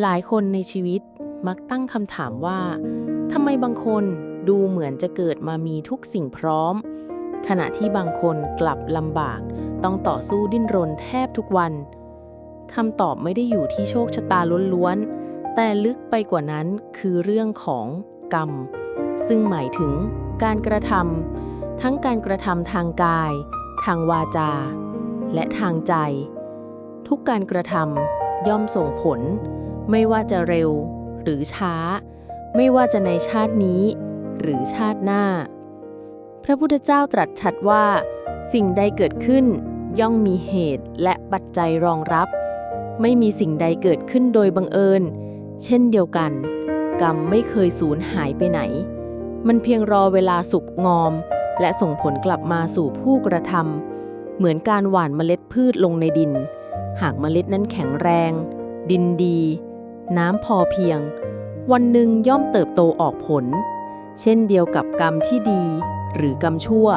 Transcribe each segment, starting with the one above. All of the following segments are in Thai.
หลายคนในชีวิตมักตั้งคำถามว่าทำไมบางคนดูเหมือนจะเกิดมามีทุกสิ่งพร้อม ขณะที่บางคนกลับลำบาก ต้องต่อสู้ดิ้นรนแทบทุกวันคำตอบไม่ได้อยู่ที่โชคชะตาล้วนๆ แต่ลึกไปกว่านั้นคือเรื่องของกรรม ซึ่งหมายถึงการกระทำทั้งการกระทำทางกาย ทางวาจา และทางใจ ทุกการกระทำย่อมส่งผล ไม่ว่าจะเร็วหรือช้า ไม่ว่าจะในชาตินี้ หรือชาติหน้า พระพุทธเจ้าตรัสชัดว่า สิ่งใดเกิดขึ้น ย่อมมีเหตุและปัจจัยรองรับ ไม่มีสิ่งใดเกิดขึ้นโดยบังเอิญ เช่นเดียวกัน กรรมไม่เคยสูญหายไปไหน มันเพียงรอเวลาสุกงอม และส่งผลกลับมาสู่ผู้กระทำเหมือนการหว่านเมล็ดพืชลงในดิน หากเมล็ดนั้นแข็งแรง ดินดี น้ำพอเพียง วันหนึ่งย่อมเติบโตออกผล เช่นเดียวกับกรรมที่ดี หรือกรรมชั่ว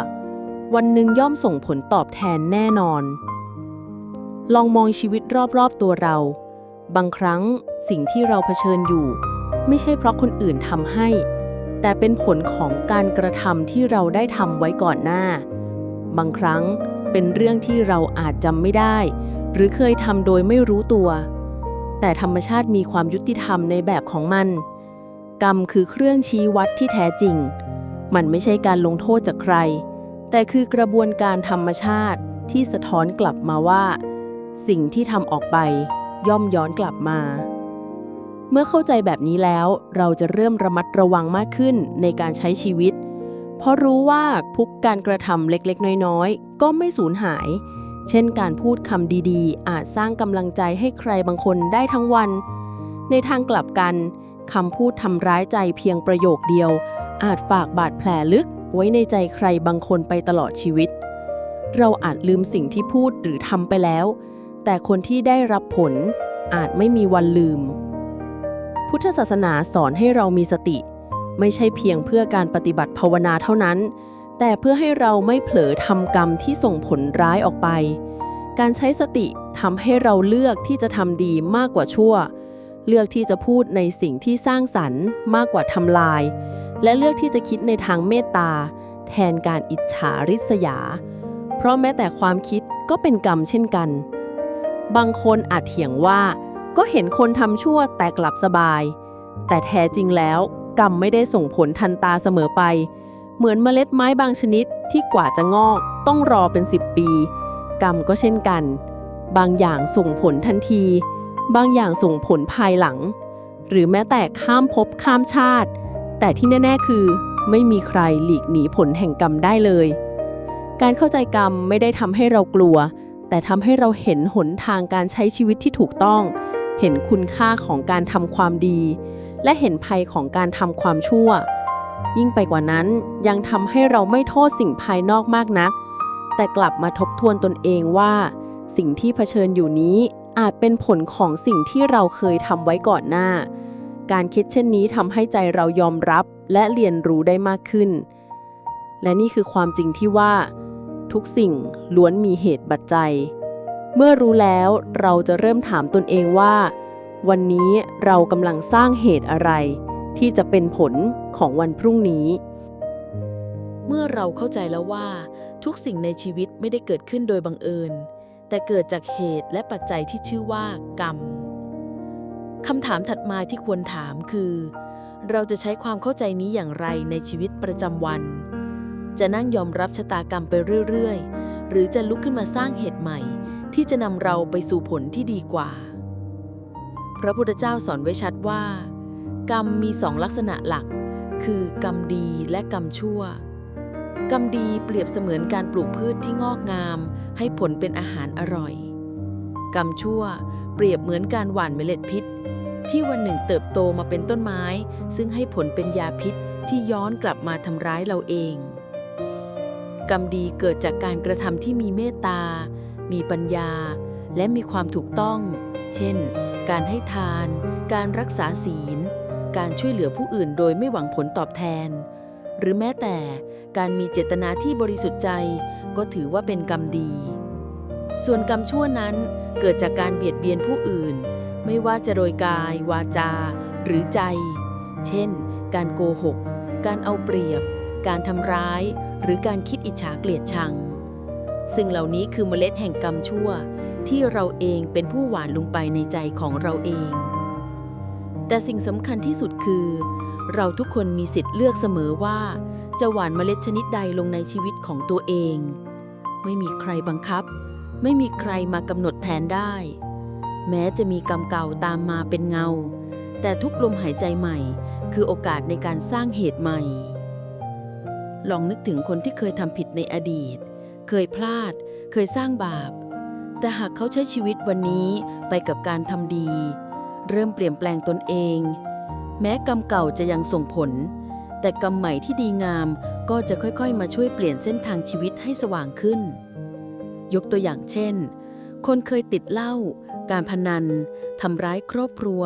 วันหนึ่งย่อมส่งผลตอบแทนแน่นอน ลองมองชีวิตรอบๆตัวเรา บางครั้งสิ่งที่เราเผชิญอยู่ ไม่ใช่เพราะคนอื่นทำให้ แต่เป็นผลของการกระทำที่เราได้ทำไว้ก่อนหน้า บางครั้งเป็นเรื่องที่เราอาจจำไม่ได้ หรือเคยทำโดยไม่รู้ตัว แต่ธรรมชาติมีความยุติธรรมในแบบของมัน กรรมคือเครื่องชี้วัดที่แท้จริง มันไม่ใช่การลงโทษจากใคร แต่คือกระบวนการธรรมชาติที่สะท้อนกลับมาว่า สิ่งที่ทำออกไปย่อมย้อนกลับมา เมื่อเข้าใจแบบนี้แล้วเราจะเริ่มระมัดระวังมากขึ้นในการใช้ชีวิต เพราะรู้ว่าทุกการกระทำเล็กๆ น้อยๆ ก็ไม่สูญหาย เช่นการพูดคำดีๆ อาจสร้างกำลังใจให้ใครบางคนได้ทั้งวัน ในทางกลับกันคำพูดทำร้ายใจเพียงประโยคเดียว อาจฝากบาดแผลลึกไว้ในใจใครบางคนไปตลอดชีวิต เราอาจลืมสิ่งที่พูดหรือทำไปแล้ว แต่คนที่ได้รับผลอาจไม่มีวันลืม พุทธศาสนาสอนให้เรามีสติ ไม่ใช่เพียงเพื่อการปฏิบัติภาวนาเท่านั้น แต่เพื่อให้เราไม่เผลอทำกรรมที่ส่งผลร้ายออกไป การใช้สติทำให้เราเลือกที่จะทำดีมากกว่าชั่ว เลือกที่จะพูดในสิ่งที่สร้างสรรค์มากกว่าทำลาย และเลือกที่จะคิดในทางเมตตา แทนการอิจฉาริษยา เพราะแม้แต่ความคิดก็เป็นกรรมเช่นกัน บางคนอาจเถียงว่า ก็เห็นคนทำชั่วแต่กลับสบาย แต่แท้จริงแล้ว กรรมไม่ได้ส่งผลทันตาเสมอไป เหมือนเมล็ดไม้บางชนิดที่กว่าจะงอก ต้องรอเป็น 10 ปี กรรมก็เช่นกัน บางอย่างส่งผลทันที บางอย่างส่งผลภายหลัง หรือแม้แต่ข้ามภพข้ามชาติ แต่ที่แน่ ๆ คือ ไม่มีใครหลีกหนีผลแห่งกรรมได้เลย การเข้าใจกรรมไม่ได้ทำให้เรากลัว แต่ทำให้เราเห็นหนทางการใช้ชีวิตที่ถูกต้อง เห็นคุณค่าของการทำความดี และเห็นภัยของการทำความชั่ว ยิ่งไปกว่านั้นยังทำให้เราไม่โทษสิ่งภายนอกมากนัก แต่กลับมาทบทวนตนเองว่า สิ่งที่เผชิญอยู่นี้อาจเป็นผลของสิ่งที่เราเคยทำไว้ก่อนหน้า การคิดเช่นนี้ทำให้ใจเรายอมรับและเรียนรู้ได้มากขึ้น และนี่คือความจริงที่ว่า ทุกสิ่งล้วนมีเหตุปัจจัย เมื่อรู้แล้วเราจะเริ่มถามตนเองว่า วันนี้เรากำลังสร้างเหตุอะไร ที่จะเป็นผลของวันพรุ่งนี้ เมื่อเราเข้าใจแล้วว่า ทุกสิ่งในชีวิตไม่ได้เกิดขึ้นโดยบังเอิญ แต่เกิดจากเหตุและปัจจัยที่ชื่อว่ากรรมคำถามถัดมาที่ควรถามคือ เราจะใช้ความเข้าใจนี้อย่างไรในชีวิตประจำวัน จะนั่งยอมรับชะตากรรมไปเรื่อยๆ หรือจะลุกขึ้นมาสร้างเหตุใหม่ ที่จะนำเราไปสู่ผลที่ดีกว่า พระพุทธเจ้าสอนไว้ชัดว่า กรรมมีสองลักษณะหลัก คือกรรมดีและกรรมชั่ว กรรมดีเปรียบเสมือนการปลูกพืชที่งอกงาม ให้ผลเป็นอาหารอร่อย กรรมชั่วเปรียบเหมือนการหว่านเมล็ดพิษ ที่วันหนึ่งเติบโตมาเป็นต้นไม้ ซึ่งให้ผลเป็นยาพิษที่ย้อนกลับมาทำร้ายเราเอง กรรมดีเกิดจากการกระทำที่มีเมตตา มีปัญญา และมีความถูกต้อง เช่น การให้ทาน การรักษาศีล การช่วยเหลือผู้อื่นโดยไม่หวังผลตอบแทน หรือแม้แต่การมีเจตนาที่บริสุทธิ์ใจ ก็ถือว่าเป็นกรรมดี ส่วนกรรมชั่วนั้นเกิดจากการเบียดเบียนผู้อื่น ไม่ว่าจะโดยกาย วาจา หรือใจ เช่น การโกหก การเอาเปรียบ การทำร้าย หรือการคิดอิจฉาเกลียดชัง ซึ่งเหล่านี้คือเมล็ดแห่งกรรมชั่วที่เราเองเป็นผู้หวานลงไปในใจของเราเอง แต่สิ่งสำคัญที่สุดคือ เราทุกคนมีสิทธิ์เลือกเสมอว่า จะหว่านเมล็ดชนิดใดลงในชีวิตของตัวเอง ไม่มีใครบังคับ ไม่มีใครมากำหนดแทนได้ แม้จะมีกรรมเก่าตามมาเป็นเงา แต่ทุกลมหายใจใหม่ คือโอกาสในการสร้างเหตุใหม่ ลองนึกถึงคนที่เคยทำผิดในอดีต เคยพลาด เคยสร้างบาป แต่หากเขาใช้ชีวิตวันนี้ไปกับการทำดี เริ่มเปลี่ยนแปลงตนเอง แม้กรรมเก่าจะยังส่งผล แต่กรรมใหม่ที่ดีงามก็จะค่อยๆ มาช่วยเปลี่ยนเส้นทางชีวิตให้สว่างขึ้น ยกตัวอย่างเช่น คนเคยติดเหล้าการพนันทำร้ายครอบครัว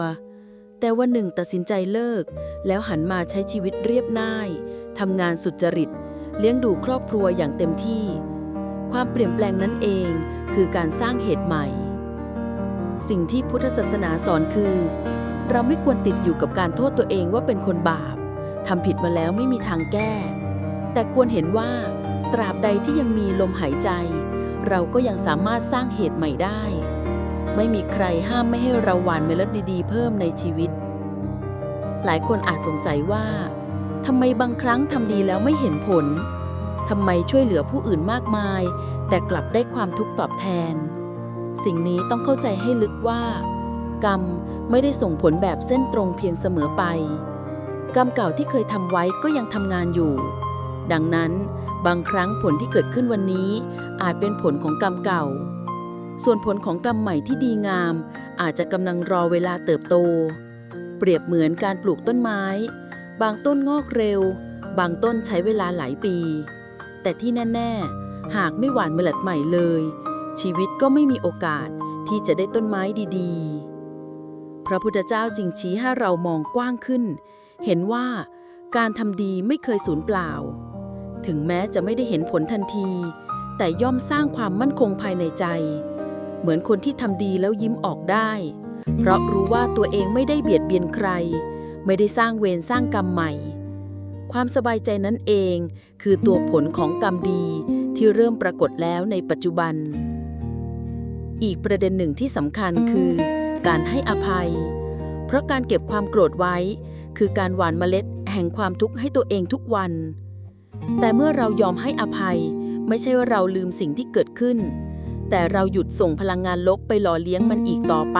แต่วันหนึ่งตัดสินใจเลิก แล้วหันมาใช้ชีวิตเรียบง่ายทำงานสุจริต เลี้ยงดูครอบครัวอย่างเต็มที่ ความเปลี่ยนแปลงนั้นเองคือการสร้างเหตุใหม่ สิ่งที่พุทธศาสนาสอนคือ เราไม่ควรติดอยู่กับการโทษตัวเองว่าเป็นคนบาปทำผิดมาแล้วไม่มีทางแก้ แต่ควรเห็นว่าตราบใดที่ยังมีลมหายใจ เราก็ยังสามารถสร้างเหตุใหม่ได้ ไม่มีใครห้ามไม่ให้เราหวานเมล็ดดีๆ เพิ่มในชีวิต หลายคนอาจสงสัยว่าทำไมบางครั้งทำดีแล้วไม่เห็นผลทำไมช่วยเหลือผู้อื่นมากมาย แต่กลับได้ความทุกข์ตอบแทน สิ่งนี้ต้องเข้าใจให้ลึกว่า กรรมไม่ได้ส่งผลแบบเส้นตรงเพียงเสมอไป กรรมเก่าที่เคยทำไว้ก็ยังทำงานอยู่ ดังนั้นบางครั้งผลที่เกิดขึ้นวันนี้ อาจเป็นผลของกรรมเก่า ส่วนผลของกรรมใหม่ที่ดีงาม อาจจะกำลังรอเวลาเติบโต เปรียบเหมือนการปลูกต้นไม้ บางต้นงอกเร็ว บางต้นใช้เวลาหลายปี แต่ที่แน่ ๆ หากไม่หว่านเมล็ดใหม่เลย ชีวิตก็ไม่มีโอกาสที่จะได้ต้นไม้ดีๆ พระพุทธเจ้าจึงชี้ให้เรามองกว้างขึ้น เห็นว่าการทำดีไม่เคยสูญเปล่า ถึงแม้จะไม่ได้เห็นผลทันที แต่ย่อมสร้างความมั่นคงภายในใจ เหมือนคนที่ทำดีแล้วยิ้มออกได้ เพราะรู้ว่าตัวเองไม่ได้เบียดเบียนใคร ไม่ได้สร้างเวรสร้างกรรมใหม่ ความสบายใจนั้นเองคือตัวผลของกรรมดีที่เริ่มปรากฏแล้วในปัจจุบัน อีกประเด็นหนึ่งที่สำคัญคือ การให้อภัย เพราะการเก็บความโกรธไว้ คือการหว่านเมล็ดแห่งความทุกข์ให้ตัวเองทุกวัน แต่เมื่อเรายอมให้อภัย ไม่ใช่ว่าเราลืมสิ่งที่เกิดขึ้น แต่เราหยุดส่งพลังงานลบไปหล่อเลี้ยงมันอีกต่อไป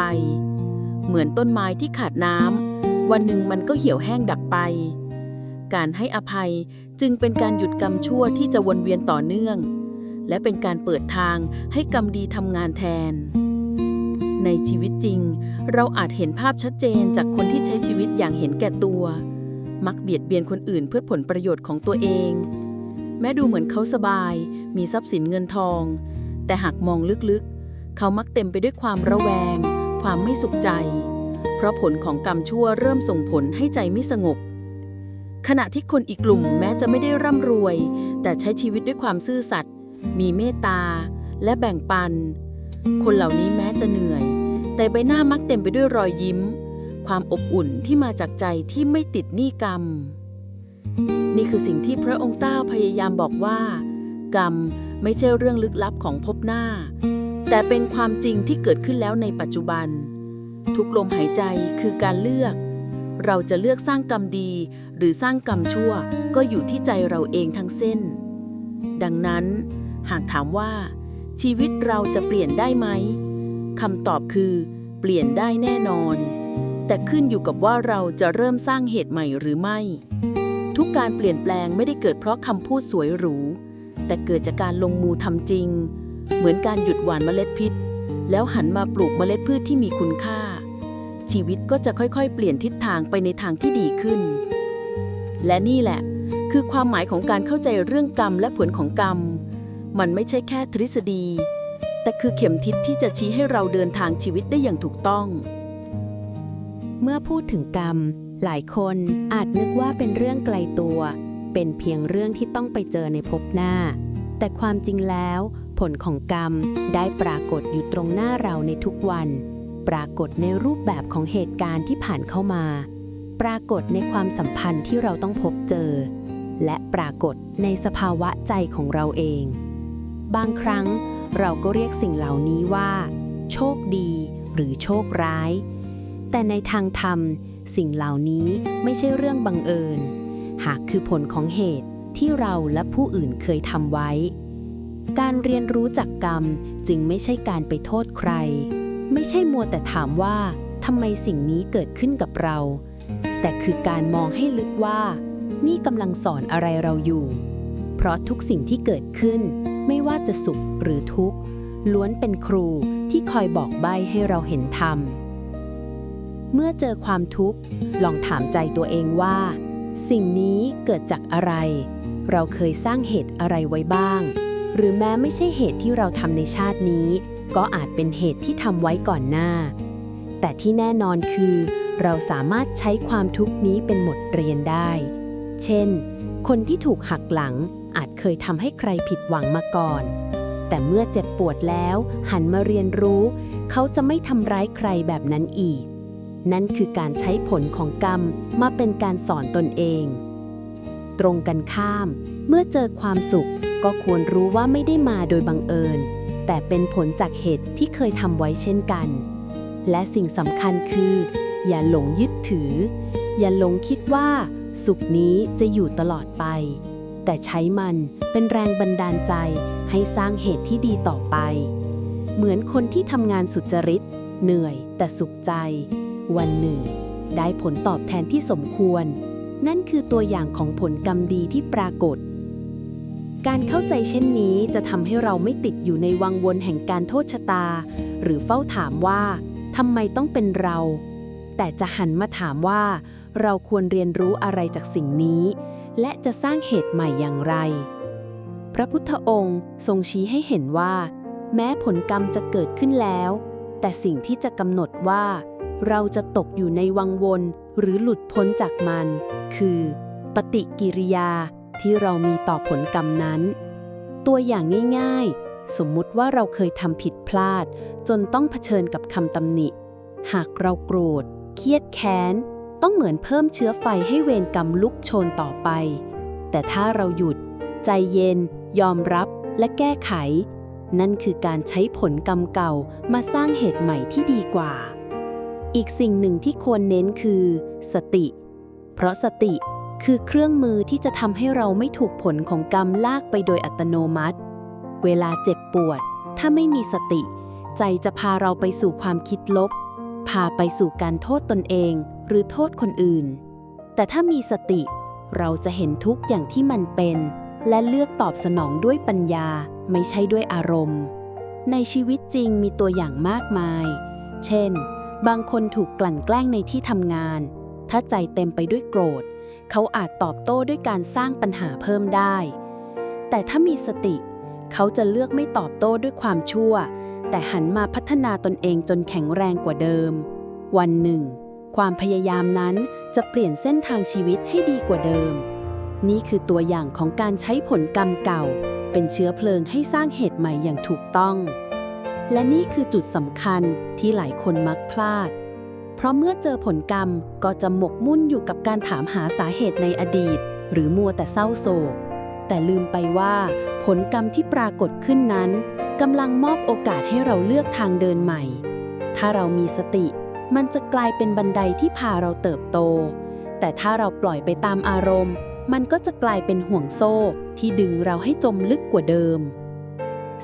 เหมือนต้นไม้ที่ขาดน้ำวันหนึ่งมันก็เหี่ยวแห้งดับไป การให้อภัยจึงเป็นการหยุดกรรมชั่วที่จะวนเวียนต่อเนื่อง และเป็นการเปิดทางให้กรรมดีทำงานแทน ในชีวิตจริง เราอาจเห็นภาพชัดเจนจากคนที่ใช้ชีวิตอย่างเห็นแก่ตัว มักเบียดเบียนคนอื่นเพื่อผลประโยชน์ของตัวเอง แม้ดูเหมือนเขาสบาย มีทรัพย์สินเงินทอง แต่หากมองลึกๆ เขามักเต็มไปด้วยความระแวง ความไม่สุขใจ เพราะผลของกรรมชั่วเริ่มส่งผลให้ใจไม่สงบขณะที่คนอีกกลุ่มแม้จะไม่ได้ร่ำรวย แต่ใช้ชีวิตด้วยความซื่อสัตย์ มีเมตตา และแบ่งปัน คนเหล่านี้แม้จะเหนื่อย แต่ใบหน้ามักเต็มไปด้วยรอยยิ้ม ความอบอุ่นที่มาจากใจที่ไม่ติดหนี้กรรม นี่คือสิ่งที่พระองค์เต้าพยายามบอกว่า กรรมไม่ใช่เรื่องลึกลับของภพหน้า แต่เป็นความจริงที่เกิดขึ้นแล้วในปัจจุบัน ทุกลมหายใจคือการเลือกเราจะเลือกสร้างกรรมดีหรือสร้างกรรมชั่วก็อยู่ที่ใจเราเองทั้งเส้น ดังนั้น หากถามว่า ชีวิตเราจะเปลี่ยนได้ไหมคำตอบคือ เปลี่ยนได้แน่นอน แต่ขึ้นอยู่กับว่าเราจะเริ่มสร้างเหตุใหม่หรือไม่ ทุกการเปลี่ยนแปลงไม่ได้เกิดเพราะคำพูดสวยหรู แต่เกิดจากการลงมือทำจริง เหมือนการหยุดหว่านเมล็ดพิษ แล้วหันมาปลูกเมล็ดพืชที่มีคุณค่า ชีวิตก็จะค่อยๆ เปลี่ยนทิศทางไปในทางที่ดีขึ้น และนี่แหละ คือความหมายของการเข้าใจเรื่องกรรมและผลของกรรม มันไม่ใช่แค่ทฤษฎี แต่คือเข็มทิศที่จะชี้ให้เราเดินทางชีวิตได้อย่างถูกต้อง เมื่อพูดถึงกรรม หลายคนอาจนึกว่าเป็นเรื่องไกลตัว เป็นเพียงเรื่องที่ต้องไปเจอในภพหน้า แต่ความจริงแล้ว ผลของกรรมได้ปรากฏอยู่ตรงหน้าเราในทุกวันปปรากฏในรูปแบบของเหตุการณ์ที่ผ่านเข้ามา ปรากฏในความสัมพันธ์ที่เราต้องพบเจอ และปรากฏในสภาวะใจของเราเอง บางครั้งเราก็เรียกสิ่งเหล่านี้ว่า โชคดีหรือโชคร้าย แต่ในทางธรรม สิ่งเหล่านี้ไม่ใช่เรื่องบังเอิญ หากคือผลของเหตุที่เราและผู้อื่นเคยทำไว้ การเรียนรู้จากกรรมจึงไม่ใช่การไปโทษใคร ไม่ใช่มัวแต่ถามว่าทำไมสิ่งนี้เกิดขึ้นกับเรา แต่คือการมองให้ลึกว่า นี่กำลังสอนอะไรเราอยู่ เพราะทุกสิ่งที่เกิดขึ้น ไม่ว่าจะสุขหรือทุกข์ ล้วนเป็นครูที่คอยบอกใบ้ให้เราเห็นธรรม เมื่อเจอความทุกข์ ลองถามใจตัวเองว่า สิ่งนี้เกิดจากอะไร เราเคยสร้างเหตุอะไรไว้บ้าง หรือแม้ไม่ใช่เหตุที่เราทำในชาตินี้ ก็อาจเป็นเหตุที่ทำไว้ก่อนหน้า แต่ที่แน่นอนคือ เราสามารถใช้ความทุกข์นี้เป็นบทเรียนได้ เช่น คนที่ถูกหักหลัง อาจเคยทำให้ใครผิดหวังมาก่อน แต่เมื่อเจ็บปวดแล้ว หันมาเรียนรู้ เขาจะไม่ทำร้ายใครแบบนั้นอีก นั่นคือการใช้ผลของกรรมมาเป็นการสอนตนเอง ตรงกันข้าม เมื่อเจอความสุข ก็ควรรู้ว่าไม่ได้มาโดยบังเอิญ แต่เป็นผลจากเหตุที่เคยทำไว้เช่นกัน และสิ่งสำคัญคือ อย่าหลงยึดถือ อย่าหลงคิดว่า สุขนี้จะอยู่ตลอดไป แต่ใช้มันเป็นแรงบันดาลใจให้สร้างเหตุที่ดีต่อไป เหมือนคนที่ทำงานสุจริต เหนื่อยแต่สุขใจ วันหนึ่ง ได้ผลตอบแทนที่สมควร นั่นคือตัวอย่างของผลกรรมดีที่ปรากฏ การเข้าใจเช่นนี้จะทำให้เราไม่ติดอยู่ในวังวนแห่งการโทษชะตา หรือเฝ้าถามว่าทำไมต้องเป็นเรา แต่จะหันมาถามว่า เราควรเรียนรู้อะไรจากสิ่งนี้ และจะสร้างเหตุใหม่อย่างไร พระพุทธองค์ทรงชี้ให้เห็นว่า แม้ผลกรรมจะเกิดขึ้นแล้ว แต่สิ่งที่จะกำหนดว่า เราจะตกอยู่ในวังวนหรือหลุดพ้นจากมัน คือ ปฏิกิริยาที่เรามีต่อผลกรรมนั้น ตัวอย่างง่ายๆ สมมุติว่าเราเคยทำผิดพลาด จนต้องเผชิญกับคำตำหนิ หากเราโกรธ เครียดแค้น ต้องเหมือนเพิ่มเชื้อไฟให้เวรกรรมลุกโชนต่อไป แต่ถ้าเราหยุด ใจเย็น ยอมรับและแก้ไข นั่นคือการใช้ผลกรรมเก่ามาสร้างเหตุใหม่ที่ดีกว่า อีกสิ่งหนึ่งที่ควรเน้นคือ สติ เพราะสติคือเครื่องมือที่จะทำให้เราไม่ถูกผลของกรรมลากไปโดยอัตโนมัติ เวลาเจ็บปวด ถ้าไม่มีสติ ใจจะพาเราไปสู่ความคิดลบ พาไปสู่การโทษตนเองหรือโทษคนอื่น แต่ถ้ามีสติ เราจะเห็นทุกอย่างที่มันเป็น และเลือกตอบสนองด้วยปัญญาไม่ใช่ด้วยอารมณ์ ในชีวิตจริงมีตัวอย่างมากมาย เช่น บางคนถูกกลั่นแกล้งในที่ทำงาน ถ้าใจเต็มไปด้วยโกรธ เขาอาจตอบโต้ด้วยการสร้างปัญหาเพิ่มได้ แต่ถ้ามีสติ เขาจะเลือกไม่ตอบโต้ด้วยความชั่ว แต่หันมาพัฒนาตนเองจนแข็งแรงกว่าเดิม วันหนึ่ง ความพยายามนั้นจะเปลี่ยนเส้นทางชีวิตให้ดีกว่าเดิม นี่คือตัวอย่างของการใช้ผลกรรมเก่า เป็นเชื้อเพลิงให้สร้างเหตุใหม่อย่างถูกต้อง และนี่คือจุดสำคัญที่หลายคนมักพลาด เพราะเมื่อเจอผลกรรมก็จะหมกมุ่นอยู่กับการถามหาสาเหตุในอดีต หรือมัวแต่เศร้าโศกแต่ลืมไปว่า ผลกรรมที่ปรากฏขึ้นนั้น กำลังมอบโอกาสให้เราเลือกทางเดินใหม่ ถ้าเรามีสติ มันจะกลายเป็นบันไดที่พาเราเติบโต แต่ถ้าเราปล่อยไปตามอารมณ์ มันก็จะกลายเป็นห่วงโซ่ที่ดึงเราให้จมลึกกว่าเดิม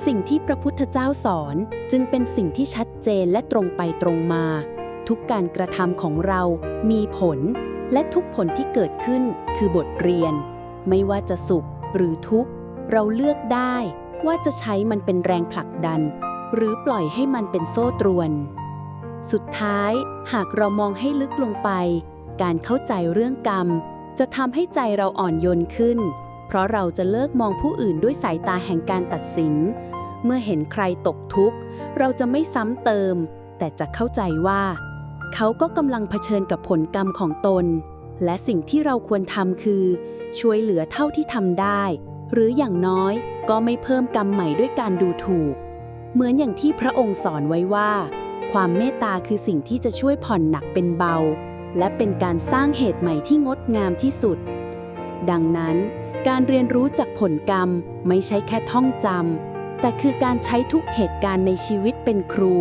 สิ่งที่พระพุทธเจ้าสอนจึงเป็นสิ่งที่ชัดเจนและตรงไปตรงมา ทุกการกระทำของเรามีผล และทุกผลที่เกิดขึ้นคือบทเรียน ไม่ว่าจะสุขหรือทุกข์ เราเลือกได้ ว่าจะใช้มันเป็นแรงผลักดัน หรือปล่อยให้มันเป็นโซ่ตรวน สุดท้ายหากเรามองให้ลึกลงไป การเข้าใจเรื่องกรรม จะทำให้ใจเราอ่อนโยนขึ้น เพราะเราจะเลิกมองผู้อื่นด้วยสายตาแห่งการตัดสิน เมื่อเห็นใครตกทุกข์ เราจะไม่ซ้ำเติม แต่จะเข้าใจว่า เขาก็กำลังเผชิญกับผลกรรมของตนและสิ่งที่เราควรทำคือ ช่วยเหลือเท่าที่ทำได้ หรืออย่างน้อยก็ไม่เพิ่มกรรมใหม่ด้วยการดูถูก เหมือนอย่างที่พระองค์สอนไว้ว่า ความเมตตาคือสิ่งที่จะช่วยผ่อนหนักเป็นเบา และเป็นการสร้างเหตุใหม่ที่งดงามที่สุด ดังนั้นการเรียนรู้จากผลกรรมไม่ใช่แค่ท่องจำแต่คือการใช้ทุกเหตุการณ์ในชีวิตเป็นครู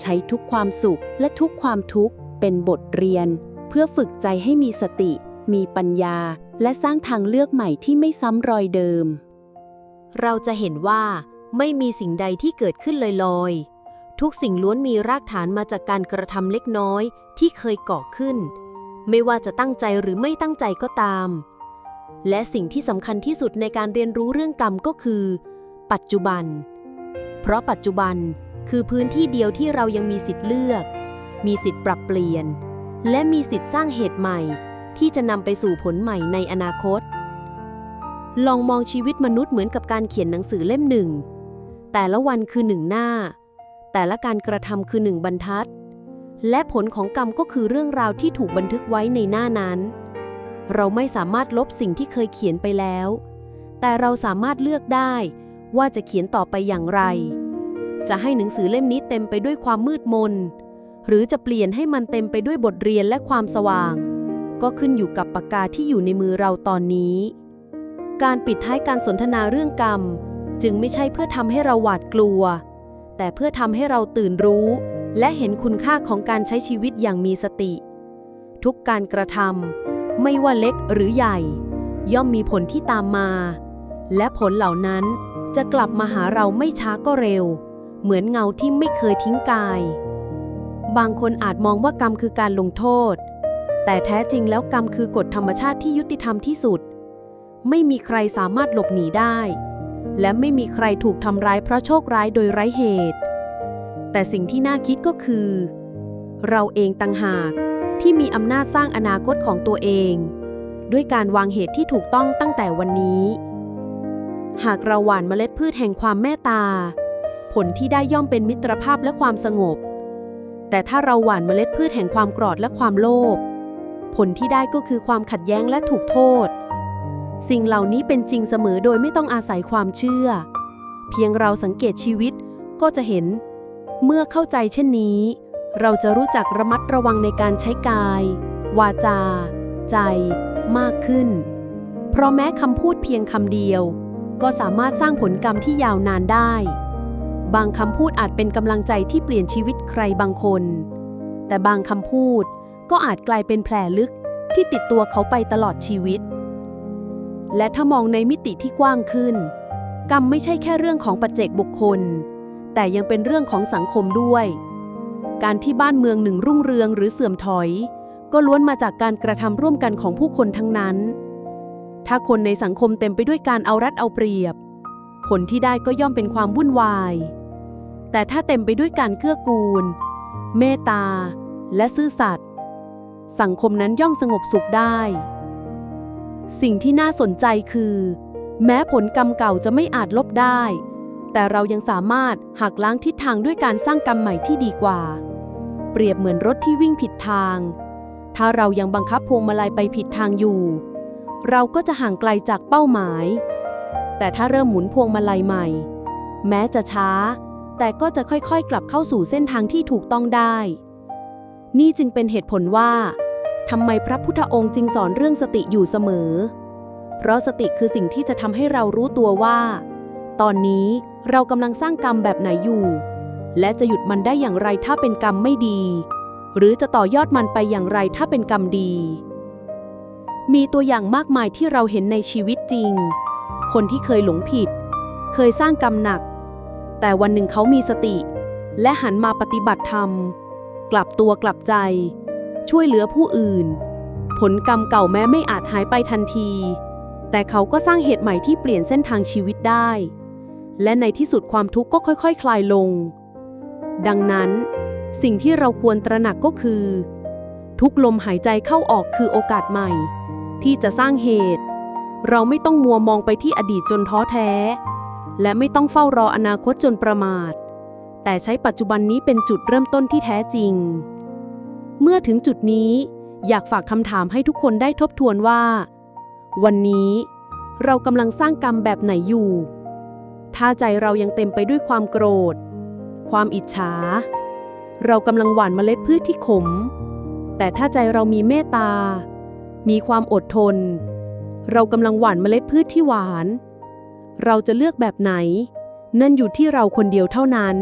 ใช้ทุกความสุขและทุกความทุกข์เป็นบทเรียน เพื่อฝึกใจให้มีสติ มีปัญญา และสร้างทางเลือกใหม่ที่ไม่ซ้ำรอยเดิม เราจะเห็นว่าไม่มีสิ่งใดที่เกิดขึ้นลอยๆ ทุกสิ่งล้วนมีรากฐานมาจากการกระทำเล็กน้อยที่เคยก่อขึ้น ไม่ว่าจะตั้งใจหรือไม่ตั้งใจก็ตาม และสิ่งที่สำคัญที่สุดในการเรียนรู้เรื่องกรรมก็คือ ปัจจุบัน เพราะปัจจุบันคือพื้นที่เดียวที่เรายังมีสิทธิ์เลือก มีสิทธิ์ปรับเปลี่ยน และมีสิทธิ์สร้างเหตุใหม่ ที่จะนำไปสู่ผลใหม่ในอนาคต ลองมองชีวิตมนุษย์เหมือนกับการเขียนหนังสือเล่มหนึ่ง แต่ละวันคือหนึ่งหน้า แต่ละการกระทำคือหนึ่งบรรทัด และผลของกรรมก็คือเรื่องราวที่ถูกบันทึกไว้ในหน้านั้น เราไม่สามารถลบสิ่งที่เคยเขียนไปแล้ว แต่เราสามารถเลือกได้ว่าจะเขียนต่อไปอย่างไร จะให้หนังสือเล่มนี้เต็มไปด้วยความมืดมน หรือจะเปลี่ยนให้มันเต็มไปด้วยบทเรียนและความสว่าง ก็ขึ้นอยู่กับปากกาที่อยู่ในมือเราตอนนี้ การปิดท้ายการสนทนาเรื่องกรรม จึงไม่ใช่เพื่อทำให้เราหวาดกลัว แต่เพื่อทำให้เราตื่นรู้ และเห็นคุณค่าของการใช้ชีวิตอย่างมีสติ ทุกการกระทำไม่ว่าเล็กหรือใหญ่ ย่อมมีผลที่ตามมา และผลเหล่านั้นจะกลับมาหาเราไม่ช้าก็เร็ว เหมือนเงาที่ไม่เคยทิ้งกาย บางคนอาจมองว่ากรรมคือการลงโทษ แต่แท้จริงแล้วกรรมคือกฎธรรมชาติที่ยุติธรรมที่สุด ไม่มีใครสามารถหลบหนีได้ และไม่มีใครถูกทำร้ายเพราะโชคร้ายโดยไร้เหตุ แต่สิ่งที่น่าคิดก็คือ เราเองต่างหากที่มีอำนาจสร้างอนาคตของตัวเอง ด้วยการวางเหตุที่ถูกต้องตั้งแต่วันนี้ หากเราหว่านเมล็ดพืชแห่งความเมตตา ผลที่ได้ย่อมเป็นมิตรภาพและความสงบ แต่ถ้าเราหว่านเมล็ดพืชแห่งความกรธและความโลภ ผลที่ได้ก็คือความขัดแย้งและถูกโทษ สิ่งเหล่านี้เป็นจริงเสมอโดยไม่ต้องอาศัยความเชื่อ เพียงเราสังเกตชีวิตก็จะเห็น เมื่อเข้าใจเช่นนี้ เราจะรู้จักระมัดระวังในการใช้กาย วาจา ใจมากขึ้น เพราะแม้คำพูดเพียงคำเดียว ก็สามารถสร้างผลกรรมที่ยาวนานได้ บางคำพูดอาจเป็นกำลังใจที่เปลี่ยนชีวิตใครบางคน แต่บางคำพูด ก็อาจกลายเป็นแผลลึกที่ติดตัวเขาไปตลอดชีวิต และถ้ามองในมิติที่กว้างขึ้น กรรมไม่ใช่แค่เรื่องของปัจเจกบุคคล แต่ยังเป็นเรื่องของสังคมด้วย การที่บ้านเมืองหนึ่งรุ่งเรืองหรือเสื่อมถอย ก็ล้วนมาจากการกระทำร่วมกันของผู้คนทั้งนั้น ถ้าคนในสังคมเต็มไปด้วยการเอารัดเอาเปรียบ ผลที่ได้ก็ย่อมเป็นความวุ่นวาย แต่ถ้าเต็มไปด้วยการเกื้อกูล เมตตา และซื่อสัตย์ สังคมนั้นย่อมสงบสุขได้ สิ่งที่น่าสนใจคือ แม้ผลกรรมเก่าจะไม่อาจลบได้ แต่เรายังสามารถหักล้างทิศทางด้วยการสร้างกรรมใหม่ที่ดีกว่า เปรียบเหมือนรถที่วิ่งผิดทาง ถ้าเรายังบังคับพวงมาลัยไปผิดทางอยู่ เราก็จะห่างไกลจากเป้าหมาย แต่ถ้าเริ่มหมุนพวงมาลัยใหม่ แม้จะช้า แต่ก็จะค่อยๆ กลับเข้าสู่เส้นทางที่ถูกต้องได้ นี่จึงเป็นเหตุผลว่าทำไมพระพุทธองค์จึงสอนเรื่องสติอยู่เสมอ เพราะสติคือสิ่งที่จะทำให้เรารู้ตัวว่า ตอนนี้เรากำลังสร้างกรรมแบบไหนอยู่ และจะหยุดมันได้อย่างไรถ้าเป็นกรรมไม่ดี หรือจะต่อยอดมันไปอย่างไรถ้าเป็นกรรมดี มีตัวอย่างมากมายที่เราเห็นในชีวิตจริง คนที่เคยหลงผิด เคยสร้างกรรมหนัก แต่วันหนึ่งเขามีสติ และหันมาปฏิบัติธรรม กลับตัวกลับใจ ช่วยเหลือผู้อื่น ผลกรรมเก่าแม้ไม่อาจหายไปทันที แต่เขาก็สร้างเหตุใหม่ที่เปลี่ยนเส้นทางชีวิตได้ และในที่สุดความทุกข์ก็ค่อยๆคคลายลง ดังนั้น สิ่งที่เราควรตระหนักก็คือ ทุกลมหายใจเข้าออกคือโอกาสใหม่ ที่จะสร้างเหตุ เราไม่ต้องมัวมองไปที่อดีตจนท้อแท้ และไม่ต้องเฝ้ารออนาคตจนประมาท แต่ใช้ปัจจุบันนี้เป็นจุดเริ่มต้นที่แท้จริง เมื่อถึงจุดนี้ อยากฝากคำถามให้ทุกคนได้ทบทวนว่า วันนี้เรากำลังสร้างกรรมแบบไหนอยู่ ถ้าใจเรายังเต็มไปด้วยความโกรธ ความอิจฉา เรากำลังหว่านเมล็ดพืชที่ขม แต่ถ้าใจเรามีเมตตา มีความอดทน เรากำลังหว่านเมล็ดพืชที่หวาน เราจะเลือกแบบไหน นั่นอยู่ที่เราคนเดียวเท่านั้น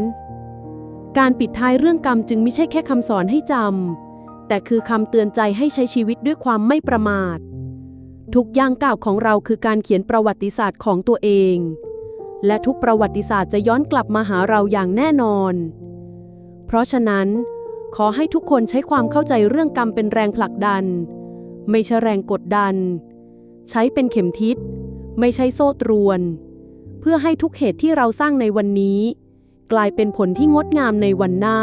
การปิดท้ายเรื่องกรรมจึงไม่ใช่แค่คำสอนให้จำ แต่คือคำเตือนใจให้ใช้ชีวิตด้วยความไม่ประมาท ทุกย่างก้าวของเราคือการเขียนประวัติศาสตร์ของตัวเอง และทุกประวัติศาสตร์จะย้อนกลับมาหาเราอย่างแน่นอน เพราะฉะนั้น ขอให้ทุกคนใช้ความเข้าใจเรื่องกรรมเป็นแรงผลักดัน ไม่ใช่แรงกดดัน ใช้เป็นเข็มทิศ ไม่ใช่โซ่ตรวน เพื่อให้ทุกเหตุที่เราสร้างในวันนี้ กลายเป็นผลที่งดงามในวันหน้า